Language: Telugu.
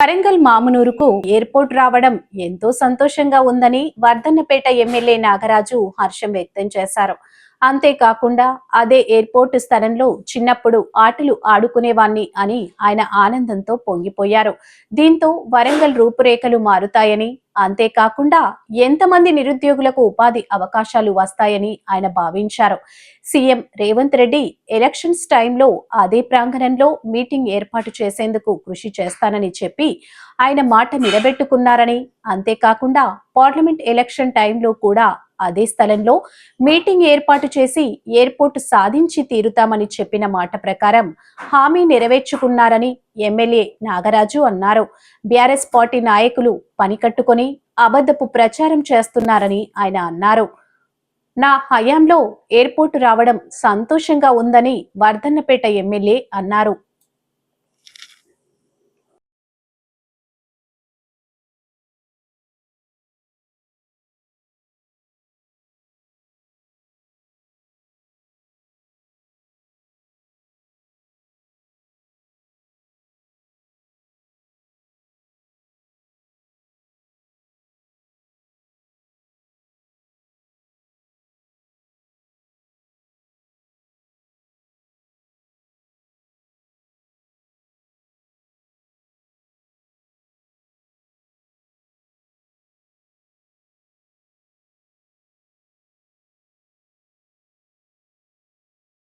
వరంగల్ మామునూరుకు ఎయిర్పోర్ట్ రావడం ఎంతో సంతోషంగా ఉందని వర్ధన్నపేట ఎమ్మెల్యే నాగరాజు హర్షం వ్యక్తం చేశారు. అంతేకాకుండా అదే ఎయిర్పోర్ట్ స్థలంలో చిన్నప్పుడు ఆటలు ఆడుకునేవాణ్ణి అని ఆయన ఆనందంతో పొంగిపోయారు. దీంతో వరంగల్ రూపురేఖలు మారుతాయని అంతేకాకుండా ఎంతమంది నిరుద్యోగులకు ఉపాధి అవకాశాలు వస్తాయని ఆయన భావించారు. సీఎం రేవంత్ రెడ్డి ఎలక్షన్స్ టైంలో అదే ప్రాంగణంలో మీటింగ్ ఏర్పాటు చేసేందుకు కృషి చేస్తానని చెప్పి ఆయన మాట నిలబెట్టుకున్నారని. అంతేకాకుండా పార్లమెంట్ ఎలక్షన్ టైంలో కూడా అదే స్థలంలో మీటింగ్ ఏర్పాటు చేసి ఎయిర్పోర్ట్ సాధించి తీరుతామని చెప్పిన మాట ప్రకారం హామీ నెరవేర్చుకున్నారని ఎమ్మెల్యే నాగరాజు అన్నారు. బీఆర్ఎస్ పార్టీ నాయకులు పని కట్టుకొని అబద్ధపు ప్రచారం చేస్తున్నారని ఆయన అన్నారు. నా హయాంలో ఎయిర్పోర్టు రావడం సంతోషంగా ఉందని వర్ధన్నపేట ఎమ్మెల్యే అన్నారు.